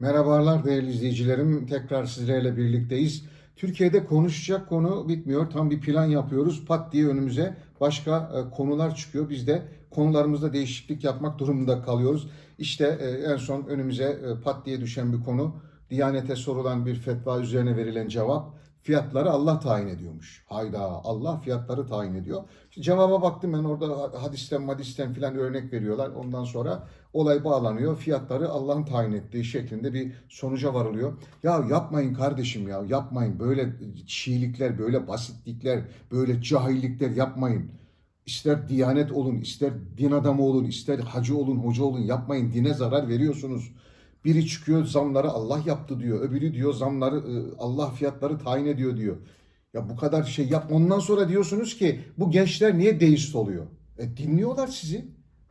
Merhabalar değerli izleyicilerim. Tekrar sizlerle birlikteyiz. Türkiye'de konuşacak konu bitmiyor. Tam bir plan yapıyoruz. Pat diye önümüze başka e, konular çıkıyor. Biz de konularımızda değişiklik yapmak durumunda kalıyoruz. İşte e, en son önümüze e, pat diye düşen bir konu. Diyanete sorulan bir fetva üzerine verilen cevap. Fiyatları Allah tayin ediyormuş. Hayda Allah fiyatları tayin ediyor. İşte cevaba baktım ben orada hadisten madisten filan örnek veriyorlar. Ondan sonra olay bağlanıyor. Fiyatları Allah'ın tayin ettiği şeklinde bir sonuca varılıyor. Ya yapmayın kardeşim ya yapmayın. Böyle çiğlikler, böyle basitlikler, böyle cahillikler yapmayın. İster diyanet olun, ister din adamı olun, ister hacı olun, hoca olun yapmayın. Dine zarar veriyorsunuz. Biri çıkıyor zamları Allah yaptı diyor. Öbürü diyor zamları e, Allah fiyatları tayin ediyor diyor. Ya bu kadar şey yap. Ondan sonra diyorsunuz ki bu gençler niye deist oluyor? E dinliyorlar sizi.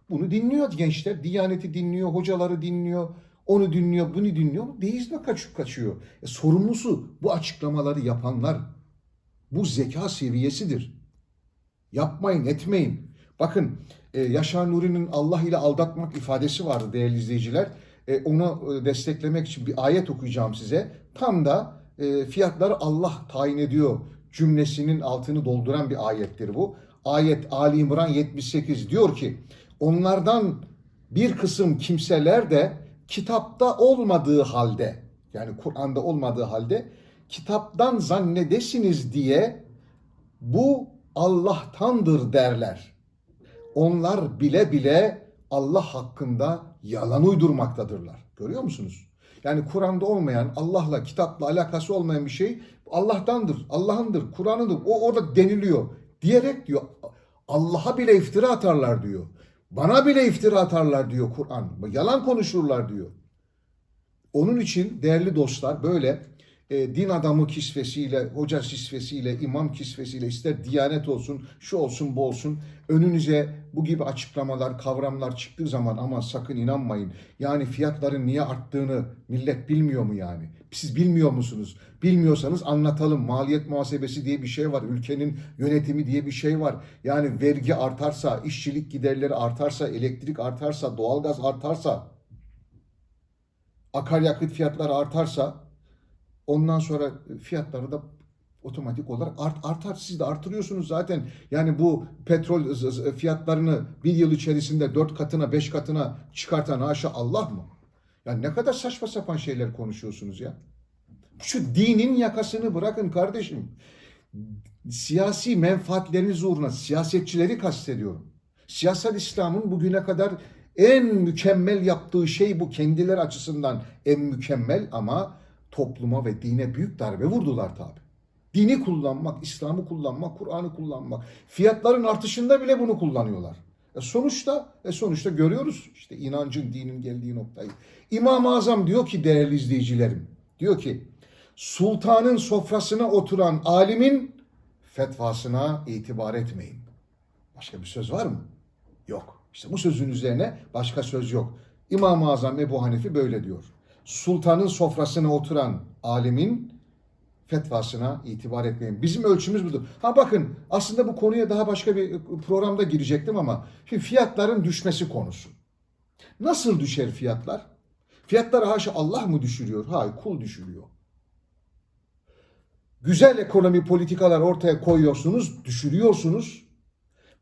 Bunu dinliyor gençler. Diyaneti dinliyor, hocaları dinliyor. Onu dinliyor, bunu dinliyor. Deizme kaçıp kaçıyor. E, sorumlusu bu açıklamaları yapanlar. Bu zeka seviyesidir. Yapmayın, etmeyin. Bakın e, Yaşar Nuri'nin Allah ile aldatmak ifadesi vardı değerli izleyiciler. E, onu e, desteklemek için bir ayet okuyacağım size. Tam da e, fiyatları Allah tayin ediyor cümlesinin altını dolduran bir ayettir bu. Ayet Ali İmran 78 diyor ki onlardan bir kısım kimseler de kitapta olmadığı halde yani Kur'an'da olmadığı halde kitaptan zannedesiniz diye bu Allah'tandır derler. Onlar bile bile Allah hakkında yalan uydurmaktadırlar. Görüyor musunuz? Yani Kur'an'da olmayan, Allah'la, kitapla alakası olmayan bir şey Allah'tandır, Allah'ındır, Kur'an'ındır. O orada deniliyor. Diyerek diyor Allah'a bile iftira atarlar diyor. Bana bile iftira atarlar diyor Kur'an. Yalan konuşurlar diyor. Onun için değerli dostlar böyle e, din adamı kisvesiyle, hoca kisvesiyle, imam kisvesiyle ister diyanet olsun, şu olsun, bu olsun. Önünüze bu gibi açıklamalar, kavramlar çıktığı zaman ama sakın inanmayın. Yani fiyatların niye arttığını millet bilmiyor mu yani? Siz bilmiyor musunuz? Bilmiyorsanız anlatalım. Maliyet muhasebesi diye bir şey var. Ülkenin yönetimi diye bir şey var. Yani vergi artarsa, işçilik giderleri artarsa, elektrik artarsa, doğalgaz artarsa, akaryakıt fiyatları artarsa ondan sonra fiyatları da otomatik olarak art, artar. Siz de artırıyorsunuz zaten. Yani bu petrol fiyatlarını bir yıl içerisinde dört katına, beş katına çıkartan haşa Allah mı? Yani ne kadar saçma sapan şeyler konuşuyorsunuz ya. Şu dinin yakasını bırakın kardeşim. Siyasi menfaatleriniz uğruna siyasetçileri kastediyorum. Siyasal İslam'ın bugüne kadar en mükemmel yaptığı şey bu kendileri açısından en mükemmel ama topluma ve dine büyük darbe vurdular tabi. Dini kullanmak, İslam'ı kullanmak, Kur'an'ı kullanmak. Fiyatların artışında bile bunu kullanıyorlar. E sonuçta, e sonuçta görüyoruz işte inancın, dinin geldiği noktayı. İmam-ı Azam diyor ki değerli izleyicilerim, diyor ki sultanın sofrasına oturan alimin fetvasına itibar etmeyin. Başka bir söz var mı? Yok. İşte bu sözün üzerine başka söz yok. İmam-ı Azam Ebu Hanife böyle diyor. Sultanın sofrasına oturan alimin fetvasına itibar etmeyin. Bizim ölçümüz budur. Ha bakın aslında bu konuya daha başka bir programda girecektim ama şimdi fiyatların düşmesi konusu. Nasıl düşer fiyatlar? Fiyatları haşa Allah mı düşürüyor? Hayır kul düşürüyor. Güzel ekonomi politikalar ortaya koyuyorsunuz, düşürüyorsunuz.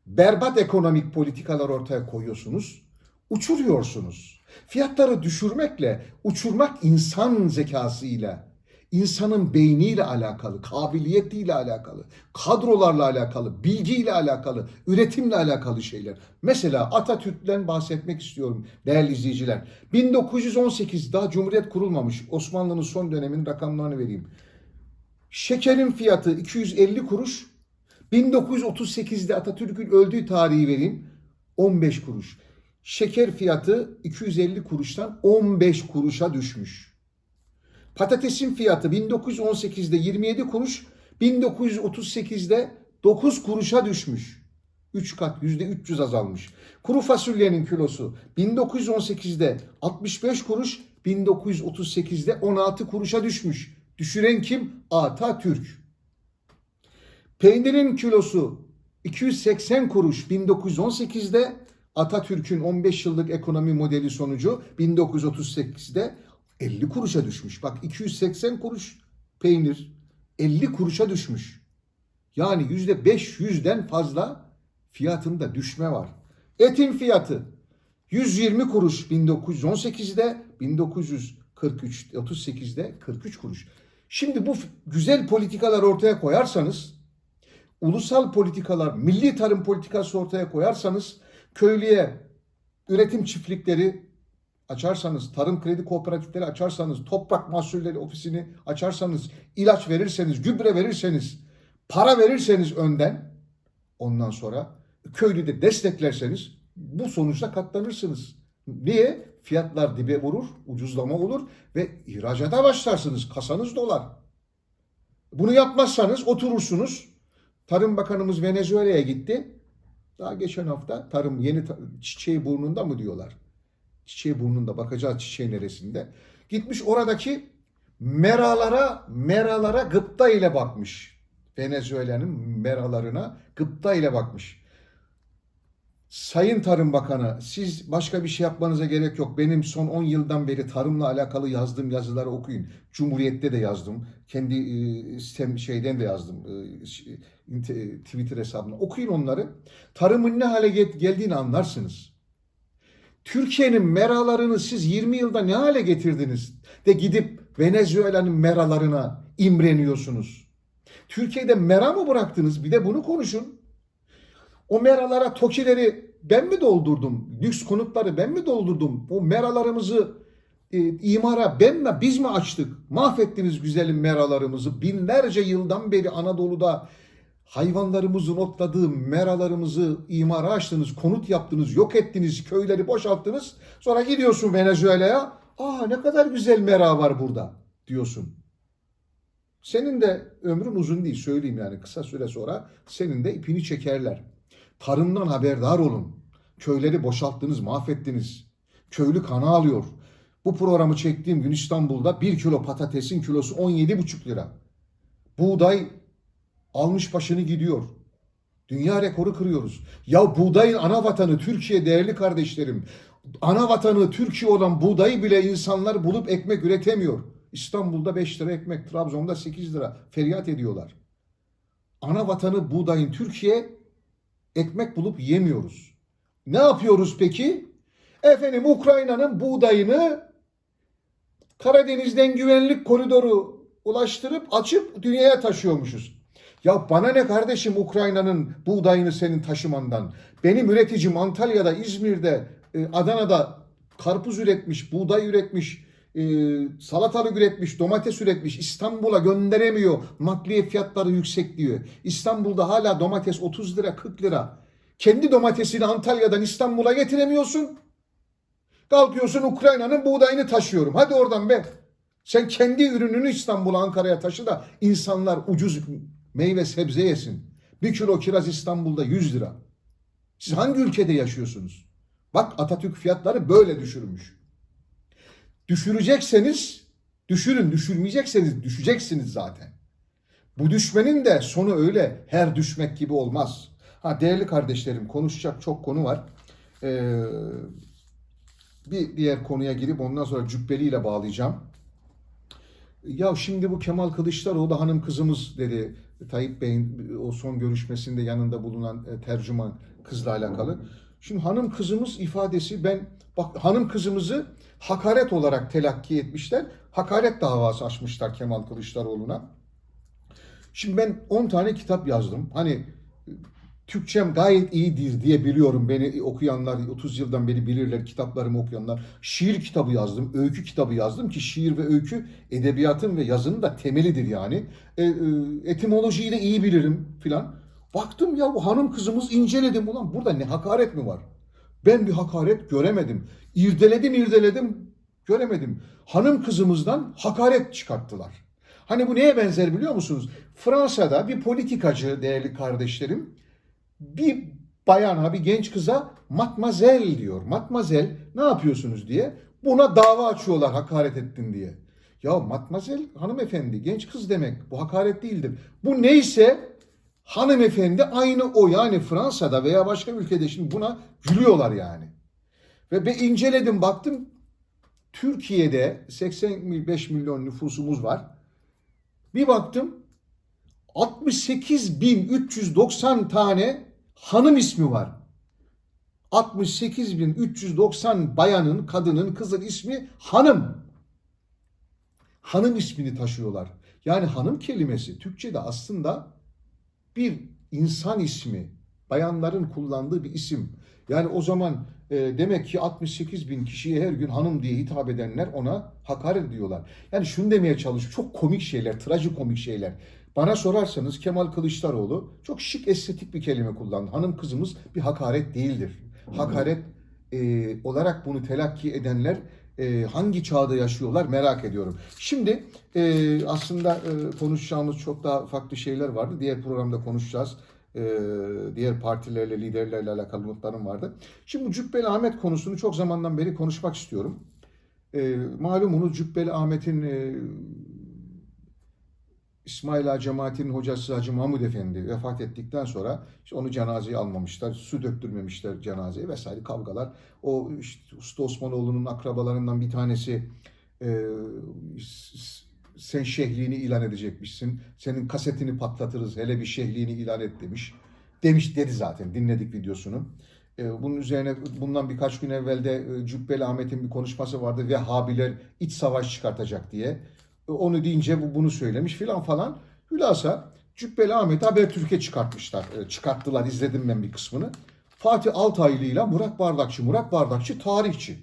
Berbat ekonomik politikalar ortaya koyuyorsunuz, uçuruyorsunuz. Fiyatları düşürmekle, uçurmak insan zekasıyla, insanın beyniyle alakalı, kabiliyetiyle alakalı, kadrolarla alakalı, bilgiyle alakalı, üretimle alakalı şeyler. Mesela Atatürk'ten bahsetmek istiyorum değerli izleyiciler. 1918 daha Cumhuriyet kurulmamış. Osmanlı'nın son döneminin rakamlarını vereyim. Şekerin fiyatı 250 kuruş. 1938'de Atatürk'ün öldüğü tarihi vereyim. 15 kuruş. Şeker fiyatı 250 kuruştan 15 kuruşa düşmüş. Patatesin fiyatı 1918'de 27 kuruş, 1938'de 9 kuruşa düşmüş. 3 kat %300 azalmış. Kuru fasulyenin kilosu 1918'de 65 kuruş, 1938'de 16 kuruşa düşmüş. Düşüren kim? Atatürk. Peynirin kilosu 280 kuruş 1918'de Atatürk'ün 15 yıllık ekonomi modeli sonucu 1938'de 50 kuruşa düşmüş. Bak 280 kuruş peynir 50 kuruşa düşmüş. Yani yüzde 500'den fazla fiyatında düşme var. Etin fiyatı 120 kuruş 1918'de 1943 38'de 43 kuruş. Şimdi bu güzel politikalar ortaya koyarsanız ulusal politikalar, milli tarım politikası ortaya koyarsanız köylüye üretim çiftlikleri açarsanız, tarım kredi kooperatifleri açarsanız, toprak mahsulleri ofisini açarsanız, ilaç verirseniz, gübre verirseniz, para verirseniz önden ondan sonra köylü de desteklerseniz bu sonuçta katlanırsınız. Niye? Fiyatlar dibe vurur, ucuzlama olur ve ihracata başlarsınız. Kasanız dolar. Bunu yapmazsanız oturursunuz. Tarım Bakanımız Venezuela'ya gitti. Daha geçen hafta tarım yeni çiçeği burnunda mı diyorlar? Çiçeği burnunda bakacağız çiçeği neresinde. Gitmiş oradaki meralara meralara gıpta ile bakmış. Venezuela'nın meralarına gıpta ile bakmış. Sayın Tarım Bakanı, siz başka bir şey yapmanıza gerek yok. Benim son 10 yıldan beri tarımla alakalı yazdığım yazıları okuyun. Cumhuriyet'te de yazdım. Kendi e, şeyden de yazdım. E, Twitter hesabına. Okuyun onları. Tarımın ne hale gel- geldiğini anlarsınız. Türkiye'nin meralarını siz 20 yılda ne hale getirdiniz de gidip Venezuela'nın meralarına imreniyorsunuz. Türkiye'de mera mı bıraktınız? Bir de bunu konuşun. O meralara tokileri ben mi doldurdum? Lüks konutları ben mi doldurdum? O meralarımızı e, imara ben mi biz mi açtık? Mahvettiniz güzelim meralarımızı. Binlerce yıldan beri Anadolu'da hayvanlarımızın otladığı meralarımızı imara açtınız, konut yaptınız, yok ettiniz, köyleri boşalttınız. Sonra gidiyorsun Venezuela'ya. Aa ne kadar güzel mera var burada diyorsun. Senin de ömrün uzun değil söyleyeyim yani kısa süre sonra senin de ipini çekerler. Tarımdan haberdar olun. Köyleri boşalttınız, mahvettiniz. Köylü kana alıyor. Bu programı çektiğim gün İstanbul'da 1 kilo patatesin kilosu 17,5 lira. Buğday almış başını gidiyor. Dünya rekoru kırıyoruz. Ya buğdayın ana vatanı Türkiye değerli kardeşlerim. Ana vatanı Türkiye olan buğdayı bile insanlar bulup ekmek üretemiyor. İstanbul'da 5 lira ekmek, Trabzon'da 8 lira feryat ediyorlar. Ana vatanı buğdayın Türkiye ekmek bulup yemiyoruz. Ne yapıyoruz peki? Efendim Ukrayna'nın buğdayını Karadeniz'den güvenlik koridoru ulaştırıp açıp dünyaya taşıyormuşuz. Ya bana ne kardeşim Ukrayna'nın buğdayını senin taşımandan? Benim üreticim Antalya'da, İzmir'de, e, Adana'da karpuz üretmiş, buğday üretmiş, e, salatalık üretmiş, domates üretmiş. İstanbul'a gönderemiyor. Nakliye fiyatları yüksek diyor. İstanbul'da hala domates 30 lira, 40 lira. Kendi domatesini Antalya'dan İstanbul'a getiremiyorsun. Kalkıyorsun Ukrayna'nın buğdayını taşıyorum. Hadi oradan be. Sen kendi ürününü İstanbul'a, Ankara'ya taşı da insanlar ucuz meyve sebze yesin. Bir kilo kiraz İstanbul'da 100 lira. Siz hangi ülkede yaşıyorsunuz? Bak Atatürk fiyatları böyle düşürmüş. Düşürecekseniz düşürün, düşürmeyecekseniz düşeceksiniz zaten. Bu düşmenin de sonu öyle her düşmek gibi olmaz. Ha değerli kardeşlerim konuşacak çok konu var. Ee, bir diğer konuya girip ondan sonra cübbeliyle bağlayacağım. Ya şimdi bu Kemal Kılıçdaroğlu hanım kızımız dedi Tayyip Bey'in o son görüşmesinde yanında bulunan e, tercüman kızla alakalı. Şimdi hanım kızımız ifadesi ben bak hanım kızımızı hakaret olarak telakki etmişler. Hakaret davası açmışlar Kemal Kılıçdaroğlu'na. Şimdi ben 10 tane kitap yazdım. Hani Türkçem gayet iyidir diye biliyorum. Beni okuyanlar 30 yıldan beri bilirler kitaplarımı okuyanlar. Şiir kitabı yazdım, öykü kitabı yazdım ki şiir ve öykü edebiyatın ve yazının da temelidir yani. E, e, etimolojiyi de iyi bilirim filan. Baktım ya bu hanım kızımız inceledim ulan burada ne hakaret mi var? Ben bir hakaret göremedim. İrdeledim irdeledim göremedim. Hanım kızımızdan hakaret çıkarttılar. Hani bu neye benzer biliyor musunuz? Fransa'da bir politikacı değerli kardeşlerim bir bayana, bir genç kıza matmazel diyor. Matmazel ne yapıyorsunuz diye. Buna dava açıyorlar hakaret ettin diye. Ya matmazel hanımefendi, genç kız demek. Bu hakaret değildir. Bu neyse hanımefendi aynı o. Yani Fransa'da veya başka ülkede şimdi buna gülüyorlar yani. Ve ben inceledim baktım Türkiye'de 85 milyon nüfusumuz var. Bir baktım 68.390 tane hanım ismi var. 68.390 bayanın, kadının, kızın ismi hanım. Hanım ismini taşıyorlar. Yani hanım kelimesi Türkçe'de aslında bir insan ismi. Bayanların kullandığı bir isim. Yani o zaman e, demek ki 68 bin kişiye her gün hanım diye hitap edenler ona hakaret ediyorlar. Yani şunu demeye çalışıyorum. Çok komik şeyler, trajikomik şeyler. Bana sorarsanız Kemal Kılıçdaroğlu çok şık estetik bir kelime kullandı. Hanım kızımız bir hakaret değildir. Hakaret e, olarak bunu telakki edenler e, hangi çağda yaşıyorlar merak ediyorum. Şimdi e, aslında e, konuşacağımız çok daha farklı şeyler vardı. Diğer programda konuşacağız. E, diğer partilerle, liderlerle alakalı notlarım vardı. Şimdi bu Cübbeli Ahmet konusunu çok zamandan beri konuşmak istiyorum. E, malumunuz Cübbeli Ahmet'in e, İsmail Ağa cemaatinin hocası Hacı Mahmud Efendi vefat ettikten sonra işte onu cenazeye almamışlar, su döktürmemişler cenazeye vesaire kavgalar. O işte Usta Osmanoğlu'nun akrabalarından bir tanesi e, sen şehliğini ilan edecekmişsin. Senin kasetini patlatırız hele bir şehliğini ilan et demiş. Demiş dedi zaten dinledik videosunu. E, Bunun üzerine bundan birkaç gün evvel de e, Cübbeli Ahmet'in bir konuşması vardı. Vehhabiler iç savaş çıkartacak diye. Onu deyince bu bunu söylemiş filan falan. Hülasa Cübbeli Ahmet'i Habertürk'e çıkartmışlar. E, Çıkarttılar izledim ben bir kısmını. Fatih Altaylı ile Murat Bardakçı. Murat Bardakçı tarihçi.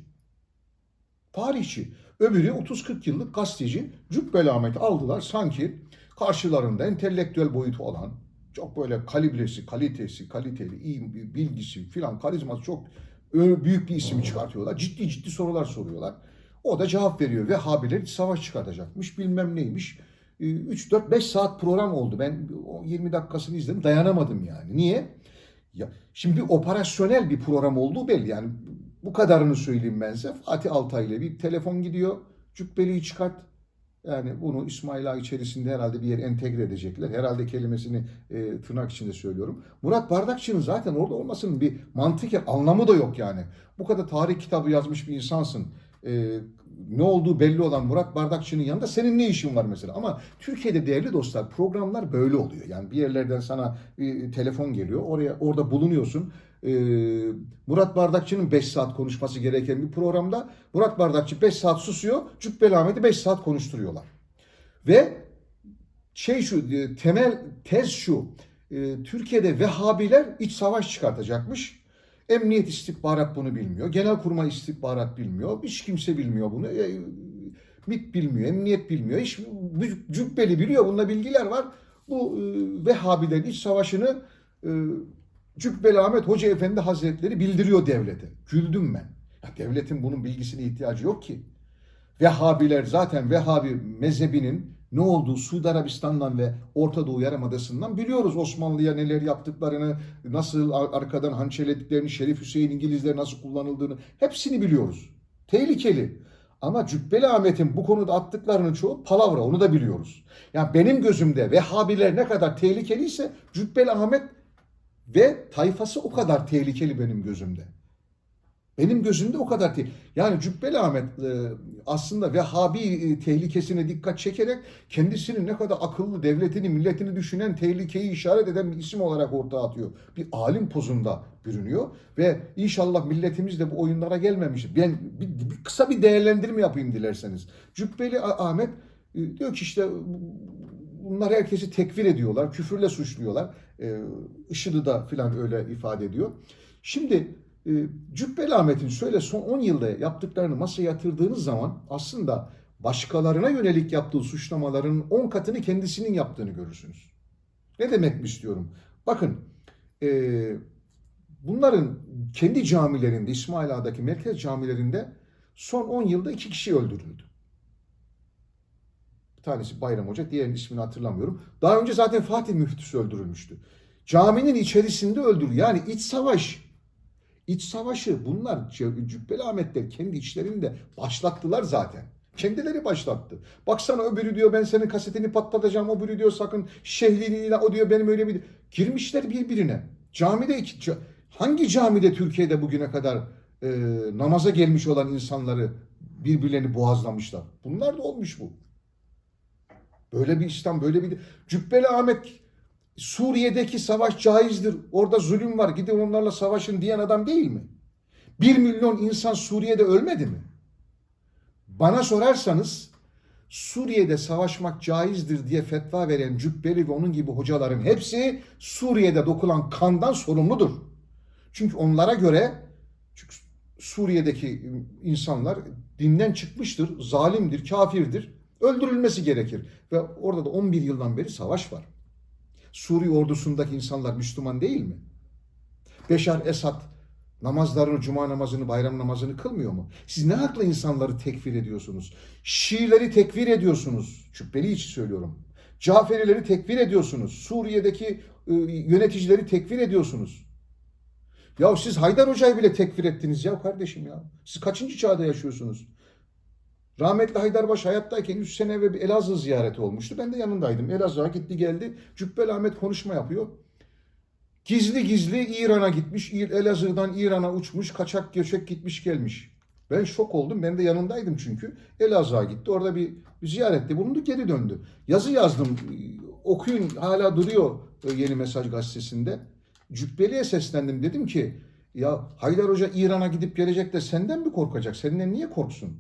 Tarihçi. Öbürü 30-40 yıllık gazeteci. Cübbeli Ahmet'i aldılar sanki karşılarında entelektüel boyutu olan çok böyle kalibresi, kalitesi, kaliteli, iyi bilgisi filan karizması çok büyük bir isim çıkartıyorlar. Ciddi ciddi sorular soruyorlar. O da cevap veriyor. Vehhabiler iç savaş çıkartacakmış bilmem neymiş. 3-4-5 saat program oldu. Ben o 20 dakikasını izledim dayanamadım yani. Niye? Ya, şimdi bir operasyonel bir program olduğu belli. Yani bu kadarını söyleyeyim ben size. Fatih Altay ile bir telefon gidiyor. Cübbeliyi çıkart. Yani bunu İsmail Ağa içerisinde herhalde bir yer entegre edecekler. Herhalde kelimesini e, tırnak içinde söylüyorum. Murat Bardakçı'nın zaten orada olmasının bir mantıken anlamı da yok yani. Bu kadar tarih kitabı yazmış bir insansın. E, ne olduğu belli olan Murat Bardakçı'nın yanında senin ne işin var mesela? Ama Türkiye'de değerli dostlar programlar böyle oluyor. Yani bir yerlerden sana bir telefon geliyor. Oraya orada bulunuyorsun. E, Murat Bardakçı'nın 5 saat konuşması gereken bir programda Murat Bardakçı 5 saat susuyor. Cübbeli Ahmet'i 5 saat konuşturuyorlar. Ve şey şu e, temel tez şu. e, Türkiye'de Vehhabiler iç savaş çıkartacakmış. Emniyet istihbarat bunu bilmiyor. Genelkurmay istihbarat bilmiyor. Hiç kimse bilmiyor bunu. E, MİT bilmiyor, emniyet bilmiyor. Hiç Cübbeli biliyor. Bunda bilgiler var. Bu e, Vehhabilerin iç savaşını e, Cübbeli Ahmet Hoca Efendi Hazretleri bildiriyor devlete. Güldüm ben. Ya devletin bunun bilgisine ihtiyacı yok ki. Vehhabiler zaten Vehhabi mezhebinin ne olduğu Suudi Arabistan'dan ve Orta Doğu Yarımadası'ndan biliyoruz Osmanlı'ya neler yaptıklarını, nasıl ar- arkadan hançerlediklerini, Şerif Hüseyin İngilizler nasıl kullanıldığını hepsini biliyoruz. Tehlikeli. Ama Cübbeli Ahmet'in bu konuda attıklarının çoğu palavra onu da biliyoruz. Yani benim gözümde Vehhabiler ne kadar tehlikeliyse Cübbeli Ahmet ve tayfası o kadar tehlikeli benim gözümde. Benim gözümde o kadar tehlikeli. Yani Cübbeli Ahmet e, aslında Vehhabi e, tehlikesine dikkat çekerek kendisinin ne kadar akıllı, devletini, milletini düşünen, tehlikeyi işaret eden bir isim olarak ortaya atıyor. Bir alim pozunda bürünüyor ve inşallah milletimiz de bu oyunlara gelmemiş. Ben bir, bir kısa bir değerlendirme yapayım dilerseniz. Cübbeli Ah- Ahmet e, diyor ki işte bunlar herkesi tekfir ediyorlar, küfürle suçluyorlar. E, IŞİD'i da filan öyle ifade ediyor. Şimdi Cübbeli Ahmet'in şöyle son 10 yılda yaptıklarını masaya yatırdığınız zaman aslında başkalarına yönelik yaptığı suçlamaların 10 katını kendisinin yaptığını görürsünüz. Ne demek mi istiyorum? Bakın e, bunların kendi camilerinde İsmail Ağa'daki merkez camilerinde son 10 yılda iki kişi öldürüldü. Bir tanesi Bayram Hoca, diğerinin ismini hatırlamıyorum. Daha önce zaten Fatih Müftüsü öldürülmüştü. Caminin içerisinde öldürüldü. Yani iç savaş. İç savaşı bunlar Cü- Cübbeli Ahmetler kendi içlerinde başlattılar zaten. Kendileri başlattı. Baksana öbürü diyor ben senin kasetini patlatacağım. Öbürü diyor sakın şehrini o diyor benim öyle bir... Girmişler birbirine. Camide iki... Hangi camide Türkiye'de bugüne kadar e, namaza gelmiş olan insanları birbirlerini boğazlamışlar. Bunlar da olmuş bu. Böyle bir İslam, böyle bir... Cübbeli Ahmet Suriye'deki savaş caizdir. Orada zulüm var. Gidin onlarla savaşın diyen adam değil mi? Bir milyon insan Suriye'de ölmedi mi? Bana sorarsanız Suriye'de savaşmak caizdir diye fetva veren Cübbeli ve onun gibi hocaların hepsi Suriye'de dokulan kandan sorumludur. Çünkü onlara göre çünkü Suriye'deki insanlar dinden çıkmıştır, zalimdir, kafirdir, öldürülmesi gerekir. Ve orada da 11 yıldan beri savaş var. Suriye ordusundaki insanlar Müslüman değil mi? Beşar Esad namazlarını, cuma namazını, bayram namazını kılmıyor mu? Siz ne hakla insanları tekfir ediyorsunuz? Şiileri tekfir ediyorsunuz. Cübbeli için söylüyorum. Caferileri tekfir ediyorsunuz. Suriye'deki e, yöneticileri tekfir ediyorsunuz. Ya siz Haydar Hoca'yı bile tekfir ettiniz ya kardeşim ya. Siz kaçıncı çağda yaşıyorsunuz? Rahmetli Haydarbaş hayattayken 3 sene evvel bir Elazığ ziyareti olmuştu. Ben de yanındaydım. Elazığ'a gitti geldi. Cübbeli Ahmet konuşma yapıyor. Gizli gizli İran'a gitmiş. Elazığ'dan İran'a uçmuş. Kaçak göçek gitmiş gelmiş. Ben şok oldum. Ben de yanındaydım çünkü. Elazığ'a gitti. Orada bir, bir ziyarette bulundu. Geri döndü. Yazı yazdım. Okuyun hala duruyor e, Yeni Mesaj gazetesinde. Cübbeli'ye seslendim. Dedim ki ya Haydar Hoca İran'a gidip gelecek de senden mi korkacak? Senden niye korksun?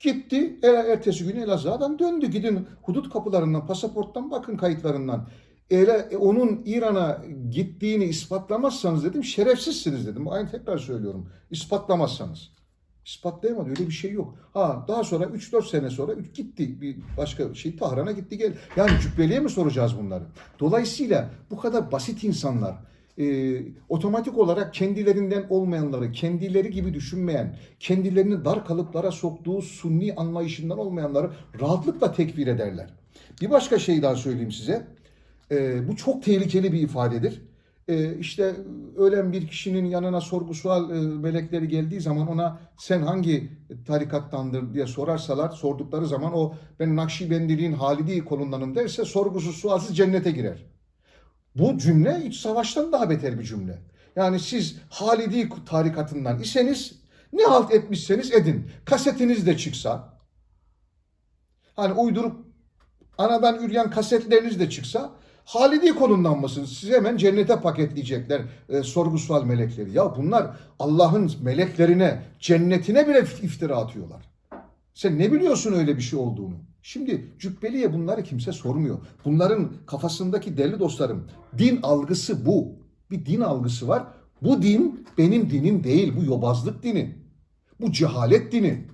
Gitti. Er- Ertesi gün Elazığ'dan döndü. Gidin hudut kapılarından, pasaporttan bakın kayıtlarından. Ele, e, onun İran'a gittiğini ispatlamazsanız dedim şerefsizsiniz dedim. Aynı tekrar söylüyorum. İspatlamazsanız. İspatlayamadı. Öyle bir şey yok. Ha daha sonra 3-4 sene sonra gitti bir başka şey Tahran'a gitti gel. Yani Cübbeli'ye mi soracağız bunları? Dolayısıyla bu kadar basit insanlar e, otomatik olarak kendilerinden olmayanları, kendileri gibi düşünmeyen, kendilerini dar kalıplara soktuğu sunni anlayışından olmayanları rahatlıkla tekfir ederler. Bir başka şey daha söyleyeyim size. E, bu çok tehlikeli bir ifadedir. E, işte ölen bir kişinin yanına sorgu sual e, melekleri geldiği zaman ona sen hangi tarikattandır diye sorarsalar, sordukları zaman o ben Nakşibendiliğin Halidi kolundanım derse sorgusuz sualsiz cennete girer. Bu cümle iç savaştan daha beter bir cümle. Yani siz Halidi tarikatından iseniz ne halt etmişseniz edin. Kasetiniz de çıksa hani uydurup anadan üryan kasetleriniz de çıksa Halidi kolundan mısınız? Sizi hemen cennete paketleyecekler e, sorgu melekleri. Ya bunlar Allah'ın meleklerine, cennetine bile iftira atıyorlar. Sen ne biliyorsun öyle bir şey olduğunu? Şimdi Cübbeli'ye bunları kimse sormuyor. Bunların kafasındaki deli dostlarım din algısı bu. Bir din algısı var. Bu din benim dinim değil. Bu yobazlık dini. Bu cehalet dini.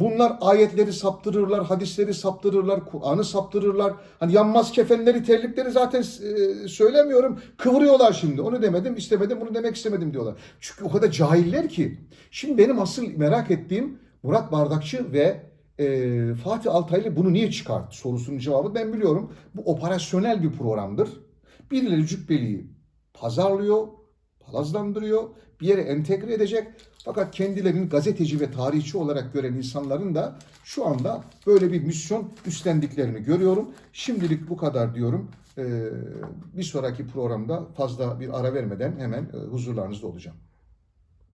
Bunlar ayetleri saptırırlar, hadisleri saptırırlar, Kur'an'ı saptırırlar. Hani yanmaz kefenleri, terlikleri zaten e, söylemiyorum. Kıvırıyorlar şimdi. Onu demedim, istemedim, bunu demek istemedim diyorlar. Çünkü o kadar cahiller ki. Şimdi benim asıl merak ettiğim Murat Bardakçı ve e, Fatih Altaylı bunu niye çıkarttı sorusunun cevabı ben biliyorum. Bu operasyonel bir programdır. Birileri Cübbeli'yi pazarlıyor, palazlandırıyor, bir yere entegre edecek. Fakat kendilerini gazeteci ve tarihçi olarak gören insanların da şu anda böyle bir misyon üstlendiklerini görüyorum. Şimdilik bu kadar diyorum. Ee, bir sonraki programda fazla bir ara vermeden hemen huzurlarınızda olacağım.